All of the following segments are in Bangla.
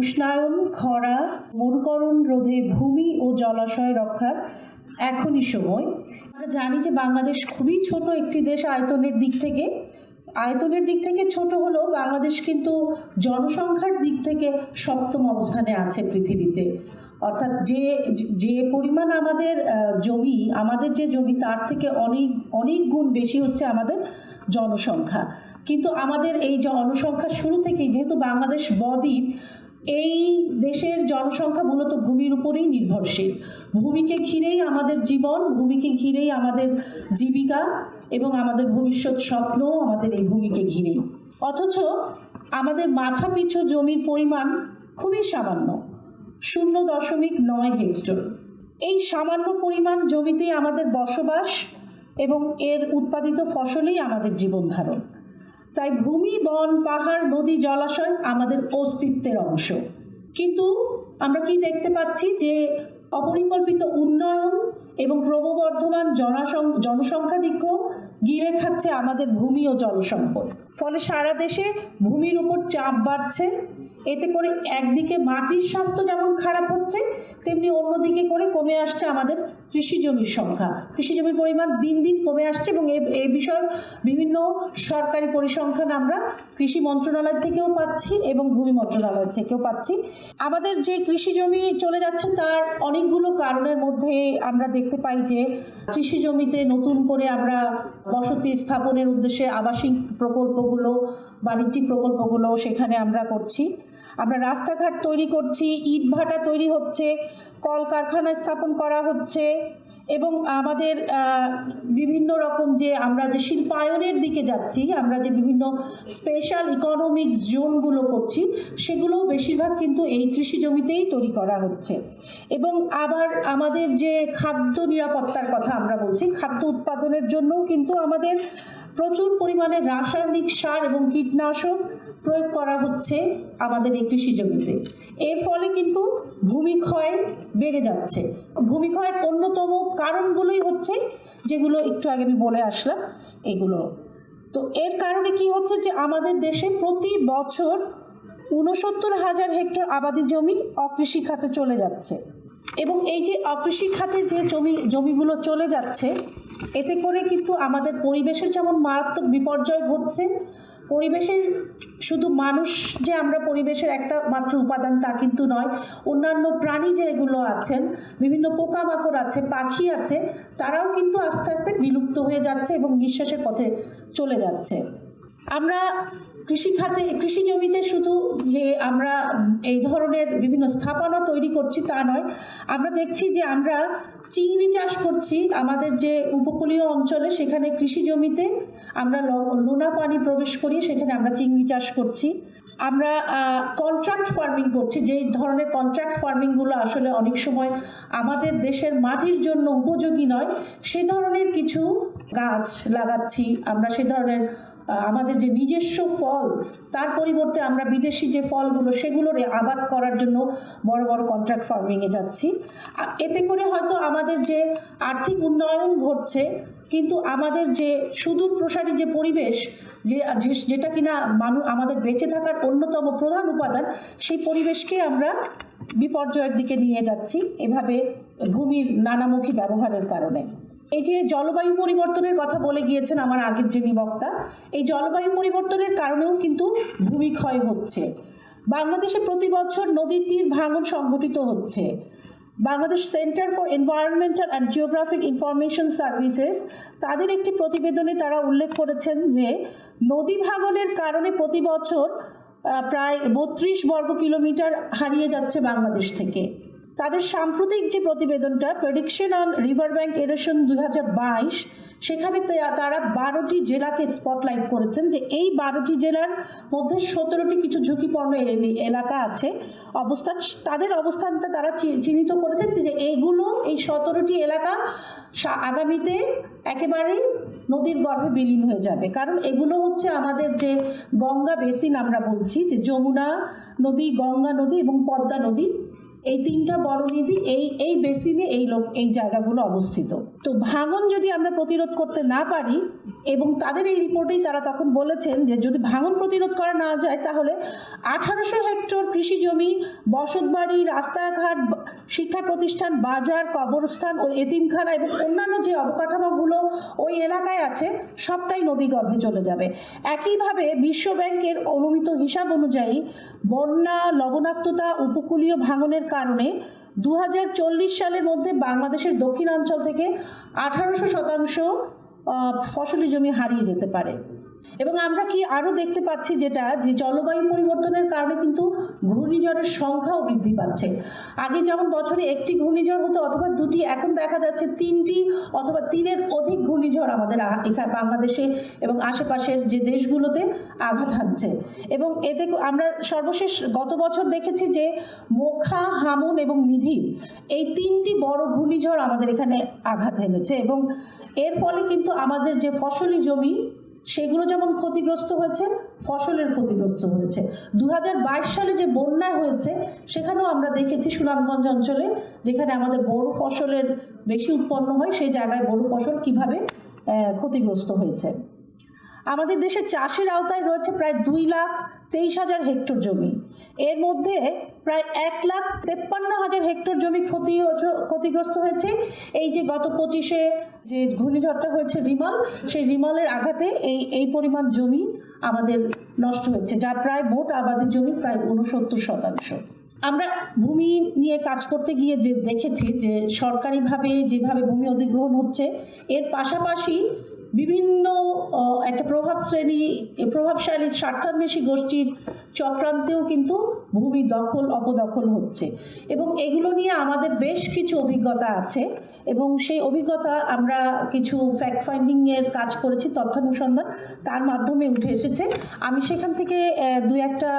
উষ্ণায়ন, খরা, মরুকরণ রোধে ভূমি ও জলাশয় রক্ষার এখনই সময়। আমরা জানি যে বাংলাদেশ খুবই ছোট একটি দেশ আয়তনের দিক থেকে। আয়তনের দিক থেকে ছোট হলেও বাংলাদেশ কিন্তু জনসংখ্যার দিক থেকে সপ্তম অবস্থানে আছে পৃথিবীতে। অর্থাৎ যে যে পরিমাণ আমাদের জমি, আমাদের যে জমি, তার থেকে অনেক অনেক গুণ বেশি হচ্ছে আমাদের জনসংখ্যা। কিন্তু আমাদের এই জনসংখ্যা শুরু থেকেই, যেহেতু বাংলাদেশ বদ্বীপ এই দেশের জনসংখ্যা মূলত ভূমির উপরেই নির্ভরশীল। ভূমিকে ঘিরেই আমাদের জীবন, ভূমিকে ঘিরেই আমাদের জীবিকা এবং আমাদের ভবিষ্যৎ স্বপ্ন আমাদের এই ভূমিকে ঘিরেই। অথচ আমাদের মাথা পিছু জমির পরিমাণ খুবই সামান্য, শূন্য দশমিক নয় হেক্টর। এই সামান্য পরিমাণ জমিতেই আমাদের বসবাস এবং এর উৎপাদিত ফসলেই আমাদের জীবন ধারণ তাই ভূমি, বন, পাহাড়, নদী, জলাশয় আমাদের অস্তিত্বের অংশ। কিন্তু আমরা কি দেখতে পাচ্ছি যে অপরিকল্পিত উন্নয়ন এবং ক্রমবর্ধমান জনসং- জনসংখ্যা দিক্ষ গিলে খাচ্ছে আমাদের ভূমি ও জলসম্পদ। ফলে সারা দেশে ভূমির উপর চাপ বাড়ছে। এতে করে একদিকে মাটির স্বাস্থ্য যেমন খারাপ হচ্ছে, তেমনি অন্যদিকে করে কমে আসছে আমাদের কৃষি জমির সংখ্যা। কৃষি জমির পরিমাণ দিন দিন কমে আসছে এবং এই বিষয়ে বিভিন্ন সরকারি পরিসংখ্যান আমরা কৃষি মন্ত্রণালয় থেকেও পাচ্ছি এবং ভূমি মন্ত্রণালয় থেকেও পাচ্ছি। আমাদের যে কৃষি জমি চলে যাচ্ছে তার অনেকগুলো কারণের মধ্যে আমরা দেখতে পাই যে, কৃষি জমিতে নতুন করে আমরা বসতি স্থাপনের উদ্দেশ্যে আবাসিক প্রকল্পগুলো, বাণিজ্যিক প্রকল্পগুলো সেখানে আমরা করছি। আমরা রাস্তাঘাট তৈরি করছি, ইট ভাটা তৈরি হচ্ছে, কলকারখানা স্থাপন করা হচ্ছে এবং আমাদের বিভিন্ন রকম যে আমরা যে শিল্পায়নের দিকে যাচ্ছি, আমরা যে বিভিন্ন স্পেশাল ইকোনমিক জোনগুলো করছি, সেগুলোও বেশিরভাগ কিন্তু এই কৃষি জমিতেই তৈরি করা হচ্ছে। এবং আবার আমাদের যে খাদ্য নিরাপত্তার কথা আমরা বলছি, খাদ্য উৎপাদনের জন্যও কিন্তু আমাদের প্রচুর পরিমাণে রাসায়নিক সার এবং কীটনাশক প্রয়োগ করা হচ্ছে আমাদের এই কৃষি জমিতে। এর ফলে কিন্তু ভূমিক্ষয় বেড়ে যাচ্ছে। ভূমিক্ষয়ের অন্যতম কারণগুলোই হচ্ছে যেগুলো একটু আগে আমি বলে আসলাম, এগুলো। তো এর কারণে কি হচ্ছে যে আমাদের দেশে প্রতি বছর উনসত্তর হাজার হেক্টর আবাদি জমি অকৃষি খাতে চলে যাচ্ছে। এবং এই যে অকৃষি খাতে যে জমি, জমিগুলো চলে যাচ্ছে এতে করে কিন্তু আমাদের পরিবেশের যেমন মারাত্মক বিপর্যয় ঘটছে, পরিবেশের শুধু মানুষ যে আমরা পরিবেশের একটা মাত্র উপাদান তা কিন্তু নয়, অন্যান্য প্রাণী যেগুলো আছেন, বিভিন্ন পোকামাকড় আছে, পাখি আছে, তারাও কিন্তু আস্তে আস্তে বিলুপ্ত হয়ে যাচ্ছে এবং নিঃশ্বাসের পথে চলে যাচ্ছে। আমরা কৃষি খাতে কৃষি জমিতে শুধু যে আমরা, এই ধরনের বিভিন্ন স্থাপনা তৈরি করছি তা নয়, আমরা দেখছি যে আমরা চিংড়ি চাষ করছি আমাদের যে উপকূলীয় অঞ্চলে, সেখানে কৃষি জমিতে আমরা লোনা পানি প্রবেশ করিয়ে সেখানে আমরা চিংড়ি চাষ করছি। আমরা কন্ট্রাক্ট ফার্মিং করছি, যে ধরনের কন্ট্রাক্ট ফার্মিংগুলো আসলে অনেক সময় আমাদের দেশের মাটির জন্য উপযোগী নয়, সে ধরনের কিছু গাছ লাগাচ্ছি আমরা, সে ধরনের আমাদের যে নিজস্ব ফল, তার পরিবর্তে আমরা বিদেশি যে ফলগুলো, সেগুলোর আবাদ করার জন্য বড় বড় কন্ট্রাক্ট ফার্মিংয়ে যাচ্ছি। এতে করে হয়তো আমাদের যে আর্থিক উন্নয়ন ঘটছে, কিন্তু আমাদের যে সুদূর প্রসারী যে পরিবেশ, যে যেটা কিনা মানুষ আমাদের বেঁচে থাকার অন্যতম প্রধান উপাদান, সেই পরিবেশকে আমরা বিপর্যয়ের দিকে নিয়ে যাচ্ছি, এভাবে ভূমির নানামুখী ব্যবহারের কারণে। এই যে জলবায়ু পরিবর্তনের কথা বলে গিয়েছেন আমার আগের যিনি বক্তা, এই জলবায়ু পরিবর্তনের কারণেও কিন্তু ভূমিক্ষয় হচ্ছে। বাংলাদেশে প্রতি বছর নদীর তীর ভাঙন সংঘটিত হচ্ছে। Bangladesh centre for environmental and geographic information services, তাদের একটি প্রতিবেদনে তারা উল্লেখ করেছেন যে, নদী ভাঙনের কারণে প্রতি বছর প্রায় বত্রিশ বর্গ কিলোমিটার হারিয়ে যাচ্ছে বাংলাদেশ থেকে। তাদের সাম্প্রতিক যে প্রতিবেদনটা prediction on river bank erosion দুই সেখানে তারা বারোটি জেলাকে স্পটলাইট করেছেন যে এই বারোটি জেলার মধ্যে সতেরোটি কিছু ঝুঁকিপূর্ণ এলাকা আছে। অবস্থান তাদের অবস্থানটা তারা চিহ্নিত করেছেন যে এইগুলো এই সতেরোটি এলাকা আগামীতে একেবারেই নদীর গর্ভে বিলীন হয়ে যাবে। কারণ এগুলো হচ্ছে আমাদের যে গঙ্গা বেসিন আমরা বলছি, যে যমুনা নদী, গঙ্গা নদী এবং পদ্মা নদী। এই তিনটা বড় নদী, এই এই বেসিনে এই লোক, এই জায়গাগুলো অবস্থিত। তো ভাঙন যদি আমরা প্রতিরোধ করতে না পারি, এবং তাদের এই রিপোর্টেই তারা তখন বলেছেন যে যদি ভাঙন প্রতিরোধ করা না যায়, তাহলে আঠারোশো হেক্টর কৃষি জমি, বসতবাড়ি, রাস্তাঘাট, শিক্ষা প্রতিষ্ঠান, বাজার, কবরস্থান ও এতিমখানা এবং অন্যান্য যে অবকাঠামোগুলো ওই এলাকায় আছে, সবটাই নদীগর্ভে চলে যাবে। একইভাবে বিশ্ব ব্যাংকের অনুমিত হিসাব অনুযায়ী বন্যা, লবণাক্ততা, উপকূলীয় ভাঙনের কারণে দু হাজার চল্লিশ সালের মধ্যে বাংলাদেশের দক্ষিণাঞ্চল থেকে আঠারোশো শতাংশ ফসলি জমি হারিয়ে যেতে পারে। এবং আমরা কি আরও দেখতে পাচ্ছি যেটা, যে জলবায়ু পরিবর্তনের কারণে কিন্তু ঘূর্ণিঝড়ের সংখ্যাও বৃদ্ধি পাচ্ছে। আগে যেমন বছরে একটি ঘূর্ণিঝড় হতো অথবা দুটি, এখন দেখা যাচ্ছে তিনটি অথবা তিনের অধিক ঘূর্ণিঝড় আমাদের এখানে বাংলাদেশে এবং আশেপাশের যে দেশগুলোতে আঘাত হানছে। এবং এতে আমরা সর্বশেষ গত বছর দেখেছি যে মোখা, হামুন এবং নিধি এই তিনটি বড় ঘূর্ণিঝড় আমাদের এখানে আঘাত এনেছে এবং এর ফলে কিন্তু আমাদের যে ফসলি জমি সেগুলো যেমন ক্ষতিগ্রস্ত হয়েছে, ফসলের ক্ষতিগ্রস্ত হয়েছে। দু হাজার বাইশ সালে যে বন্যা হয়েছে, সেখানেও আমরা দেখেছি সুনামগঞ্জ অঞ্চলে, যেখানে আমাদের বড় ফসলের বেশি উৎপন্ন হয়, সেই জায়গায় বড় ফসল কীভাবে ক্ষতিগ্রস্ত হয়েছে। আমাদের দেশে চাষের আওতায় রয়েছে প্রায় দুই লাখ তেইশ হাজার হেক্টর জমি। এর মধ্যে প্রায় এক লাখ তেপ্পান্ন হাজার হেক্টর জমি ক্ষতি ক্ষতিগ্রস্ত হয়েছে। এই যে গত পঁচিশে যে ঘূর্ণিঝড়টা হয়েছে রিমাল, সেই রিমালের আঘাতে এই এই পরিমাণ জমি আমাদের নষ্ট হয়েছে, যা প্রায় মোট আবাদের জমি প্রায় উনসত্তর শতাংশ। আমরা ভূমি নিয়ে কাজ করতে গিয়ে যে দেখেছি যে সরকারিভাবে যেভাবে ভূমি অধিগ্রহণ হচ্ছে, এর পাশাপাশি বিভিন্ন একটা প্রভাব শ্রেণি প্রভাবশালী স্বার্থান্বেষী গোষ্ঠীর চক্রান্তেও কিন্তু ভূমি দখল, অপদখল হচ্ছে। এবং এগুলো নিয়ে আমাদের বেশ কিছু অভিজ্ঞতা আছে এবং সেই অভিজ্ঞতা আমরা কিছু ফ্যাক্ট ফাইন্ডিংয়ের কাজ করেছি, তথ্যানুসন্ধান তার মাধ্যমে উঠে এসেছে। আমি সেখান থেকে দু একটা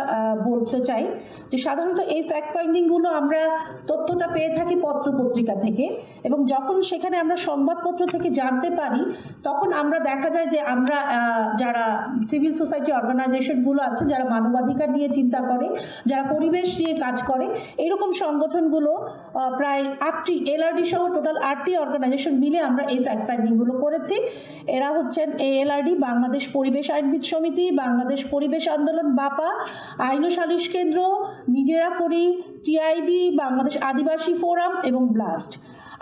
বলতে চাই যে সাধারণত এই ফ্যাক্ট ফাইন্ডিংগুলো আমরা তথ্যটা পেয়ে থাকি পত্র পত্রিকা থেকে এবং যখন সেখানে আমরা সংবাদপত্র থেকে জানতে পারি, তখন আমরা দেখা যায় যে আমরা যারা সিভিল সোসাইটি অর্গানাইজেশনগুলো আছে, যারা মানবাধিকার নিয়ে চিন্তা করে, যারা পরিবেশ নিয়ে কাজ করে, এরকম সংগঠনগুলো প্রায় আটটি এলআরডি সহ টোটাল আটটি অর্গানাইজেশন মিলে আমরা এই ফ্যাক্ট ফাইন্ডিংগুলো করেছি। এরা হচ্ছেন এ এএলআরডি বাংলাদেশ পরিবেশ আইনবিদ সমিতি, বাংলাদেশ পরিবেশ আন্দোলন, বাপা, আইন সালিশ কেন্দ্র, নিজেরা করি টিআইবি বাংলাদেশ আদিবাসী ফোরাম এবং ব্লাস্ট।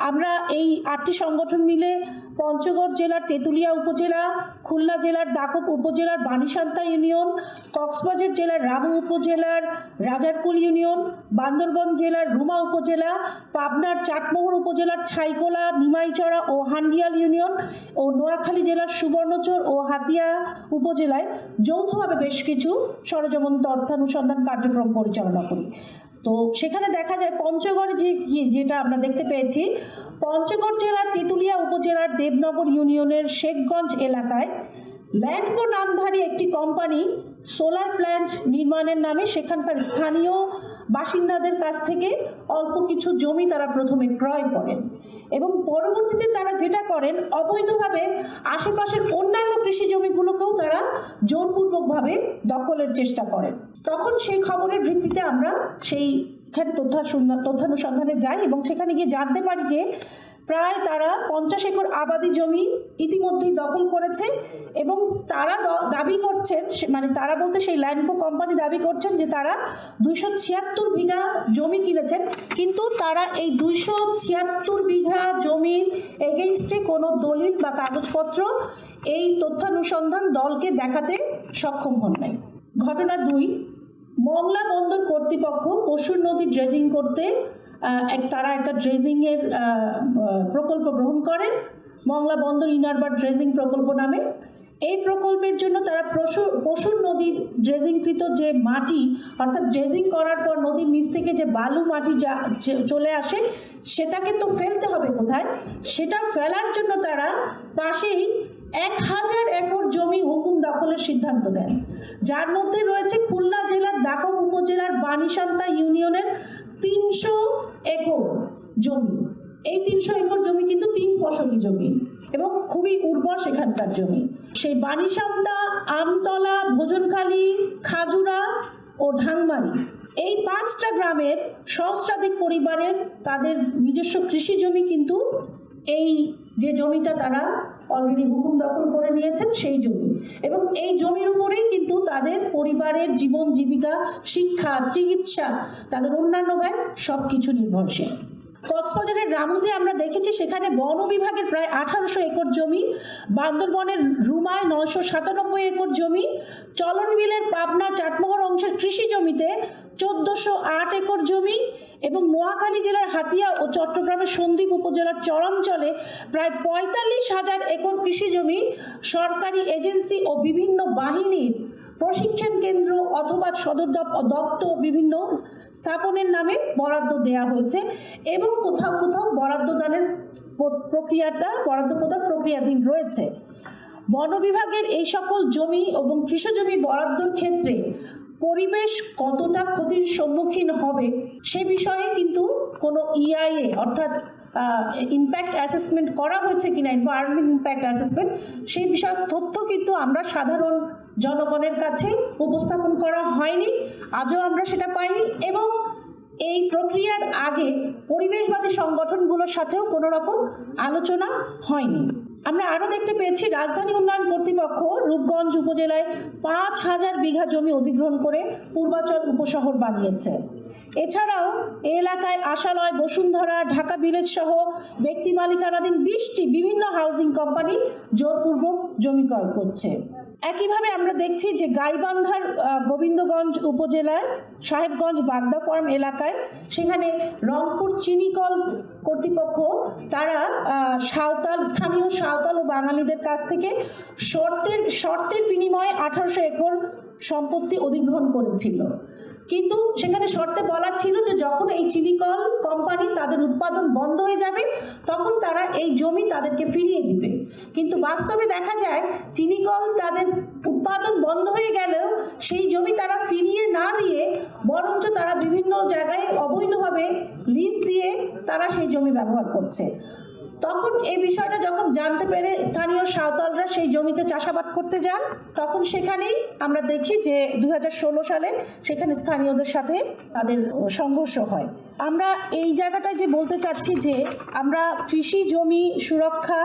আমরা এই আটটি সংগঠন মিলে পঞ্চগড় জেলার তেঁতুলিয়া উপজেলা, খুলনা জেলার দাকপ উপজেলার বানিসান্তা ইউনিয়ন, কক্সবাজার জেলার রামু উপজেলার রাজারকুল ইউনিয়ন, বান্দরবন জেলার রুমা উপজেলা, পাবনার চাটমোহর উপজেলার ছাইকোলা, নিমাইচড়া ও হান্ডিয়াল ইউনিয়ন ও নোয়াখালী জেলার সুবর্ণচর ও হাতিয়া উপজেলায় যৌথভাবে বেশ কিছু সরজমন তথ্যানুসন্ধান কার্যক্রম পরিচালনা করি। তো সেখানে দেখা যায় পঞ্চগড় যে যেটা আমরা দেখতে পেয়েছি, পঞ্চগড় জেলার তেঁতুলিয়া উপজেলার দেবনগর ইউনিয়নের শেখগঞ্জ এলাকায় ল্যান্ডকো নামধারী একটি কোম্পানি সোলার প্ল্যান্ট নির্মাণের নামে সেখানকার স্থানীয় বাসিন্দাদের কাছ থেকে অল্প কিছু জমি তারা প্রথমে ক্রয় করেন এবং পরবর্তীতে তারা যেটা করেন, অবৈধভাবে আশেপাশের অন্যান্য কৃষি জমিগুলোকেও তারা জোরপূর্বকভাবে দখলের চেষ্টা করেন। তখন সেই খবরের ভিত্তিতে আমরা সেই এখানে তথ্যানুসন্ধানে যাই এবং সেখানে গিয়ে জানতে পারি যে প্রায় তারা পঞ্চাশ একর আবাদি জমি ইতিমধ্যেই দখল করেছে এবং তারা দাবি করছেন মানে তারা বলতে সেই ল্যান্ডকো কোম্পানি দাবি করছেন যে তারা দুইশো ছিয়াত্তর বিঘা জমি কিনেছেন, কিন্তু তারা এই দুইশো ছিয়াত্তর বিঘা জমির এগেইনস্টে কোনো দলিল বা কাগজপত্র এই তথ্যানুসন্ধান দলকে দেখাতে সক্ষম হন নাই। ঘটনা দুই, মংলা বন্দর কর্তৃপক্ষ পশুর নদী ড্রেজিং করতে এক তারা একটা ড্রেজিংয়ের প্রকল্প গ্রহণ করেন। মংলা বন্দর ইনারবার ড্রেজিং প্রকল্প নামে। এই প্রকল্পের জন্য তারা পশু, পশুর নদীর ড্রেজিংকৃত যে মাটি, অর্থাৎ ড্রেজিং করার পর নদীর নিচ থেকে যে বালু মাটি যা চলে আসে, সেটাকে তো ফেলতে হবে কোথায়? সেটা ফেলার জন্য তারা পাশেই এক হাজার একর জমি হুকুম দখলের সিদ্ধান্ত নেন। যার মধ্যে রয়েছে খুলনা জেলার দাকব উপজেলার বানিসান্তা ইউনিয়নের তিনশো একর জমি। এই তিনশো একর জমি কিন্তু তিন ফসলি জমি এবং খুবই উর্বর সেখানকার জমি। সেই বানিসান্তা আমতলা, ভোজনখালী, খাজুরা ও ঢাংমারি এই পাঁচটা গ্রামের সহস্রাধিক পরিবারের তাদের নিজস্ব কৃষি জমি কিন্তু এই যে জমিটা তারা অলরেডি হুকুম দখল করে নিয়েছেন, সেই জমি। এবং এই জমির উপরেই কিন্তু তাদের পরিবারের জীবন, জীবিকা, শিক্ষা, চিকিৎসা, তাদের অন্যান্য ব্যয় সব কিছু নির্ভরশীল। কক্সবাজারের রামুতে আমরা দেখেছি সেখানে বন বিভাগের প্রায় আঠারোশো একর জমি, বান্দরবনের রুমায় নয়শো সাতানব্বই একর জমি, চলন বিলের পাবনা চাটমোহর অংশের কৃষি জমিতে চোদ্দোশো আট একর জমি এবং নোয়াখালী জেলার হাতিয়া ও চট্টগ্রামের সন্দ্বীপ উপজেলার চরাঞ্চলে প্রায় পঁয়তাল্লিশ হাজার একর কৃষি জমি সরকারি এজেন্সি ও বিভিন্ন বাহিনীর প্রশিক্ষণ কেন্দ্র অথবা সদর দপ- দপ্তর বিভিন্ন স্থাপনের নামে বরাদ্দ দেওয়া হয়েছে এবং কোথাও কোথাও বরাদ্দ দানের প্রক্রিয়াটা, বরাদ্দ প্রদান প্রক্রিয়াধীন রয়েছে। বন বিভাগের এই সকল জমি এবং কৃষি জমি বরাদ্দর ক্ষেত্রে পরিবেশ কতটা ক্ষতির সম্মুখীন হবে সে বিষয়ে কিন্তু কোনো ইআইএ অর্থাৎ ইম্প্যাক্ট অ্যাসেসমেন্ট করা হয়েছে কিনা এনভায়রনমেন্ট ইম্প্যাক্ট অ্যাসেসমেন্ট সেই বিষয়ে তথ্য কিন্তু আমরা সাধারণ জনগণের কাছে উপস্থাপন করা হয়নি, আজও আমরা সেটা পাইনি এবং এই প্রক্রিয়ার আগে পরিবেশবাদী সংগঠনগুলোর সাথেও কোনো রকম আলোচনা হয়নি। আমরা আরও দেখতে পেয়েছি, রাজধানী উন্নয়ন কর্তৃপক্ষ রূপগঞ্জ উপজেলায় পাঁচ হাজার বিঘা জমি অধিগ্রহণ করে পূর্বাচল উপশহর বানিয়েছে। এছাড়াও এই এলাকায় আশালয়, বসুন্ধরা, ঢাকা ভিলেজ সহ ব্যক্তি মালিকানাধীন বিশটি বিভিন্ন হাউজিং কোম্পানি জোরপূর্বক জমি ক্রয় করছে। একইভাবে আমরা দেখছি যে গাইবান্ধার গোবিন্দগঞ্জ উপজেলার সাহেবগঞ্জ বাগদা ফার্ম এলাকায় সেখানে রংপুর চিনিকল কর্তৃপক্ষ তারা সাঁওতাল, স্থানীয় সাঁওতাল ও বাঙালিদের কাছ থেকে শর্তের শর্তের বিনিময়ে আঠারোশো একর সম্পত্তি অধিগ্রহণ করেছিল। কিন্তু সেখানে শর্তে বলা ছিল যে যখন এই চিনিকল কোম্পানি তাদের উৎপাদন বন্ধ হয়ে যাবে, তখন তারা এই জমি তাদেরকে ফিরিয়ে দিবে। কিন্তু বাস্তবে দেখা যায়, চিনিকল তাদের উৎপাদন বন্ধ হয়ে গেলেও সেই জমি তারা ফিরিয়ে না দিয়ে বরঞ্চ তারা বিভিন্ন জায়গায় অবৈধভাবে লিজ দিয়ে তারা সেই জমি ব্যবহার করছে। তখন এই বিষয়টা যখন জানতে পেরে স্থানীয় সাঁওতালরা সেই জমিতে চাষাবাদ করতে যান, তখন সেখানেই আমরা দেখি যে দুই হাজার ষোলো সালে সেখানে স্থানীয়দের সাথে তাদের সংঘর্ষ হয়। আমরা এই জায়গাটায় যে বলতে চাচ্ছি যে আমরা কৃষি জমি সুরক্ষা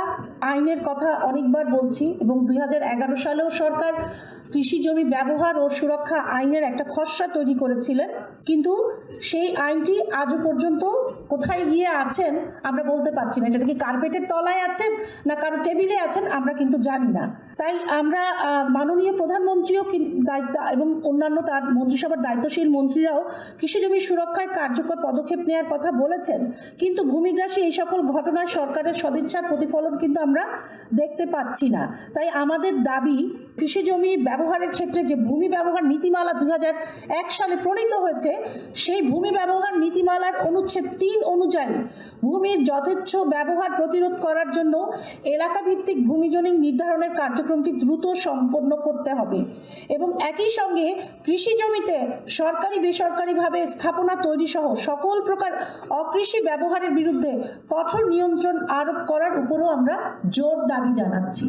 আইনের কথা অনেকবার বলছি এবং দুই হাজার এগারো সালেও সরকার কৃষি জমি ব্যবহার ও সুরক্ষা আইনের একটা খসড়া তৈরি করেছিলেন। কিন্তু সেই আইনটি আজও পর্যন্ত কোথায় গিয়ে আছেন আমরা বলতে পারছি না। সেটা কি কার্পেটের তলায় আছেন না কারও টেবিলে আছেন আমরা কিন্তু জানি না। তাই আমরা মাননীয় প্রধানমন্ত্রীও দায়িত্ব এবং অন্যান্য তার মন্ত্রিসভার দায়িত্বশীল মন্ত্রীরাও কৃষি জমি সুরক্ষায় কার্যকর পদক্ষেপ নেওয়ার কথা বলেছেন। কিন্তু ভূমিগ্রাসী এই সকল ঘটনায় সরকারের সদিচ্ছার প্রতিফলন কিন্তু আমরা দেখতে পাচ্ছি না। তাই আমাদের দাবি কৃষি জমি ব্যবহারের ক্ষেত্রে যে ভূমি ব্যবহার নীতিমালা দুই এক সালে প্রণীত হয়েছে, সেই ভূমি ব্যবহার নীতিমালার অনুচ্ছেদ তিন অনুযায়ী ভূমির যথেচ্ছ ব্যবহার প্রতিরোধ করার জন্য এলাকা ভিত্তিক ভূমি জোনিং নির্ধারণের কার্যক্রমটি দ্রুত সম্পন্ন করতে হবে এবং একই সঙ্গে কৃষি জমিতে সরকারি বেসরকারিভাবে স্থাপনা তৈরি সহ সকল প্রকার অকৃষি ব্যবহারের বিরুদ্ধে কঠোর নিয়ন্ত্রণ আরোপ করার উপরও আমরা জোর দাবি জানাচ্ছি।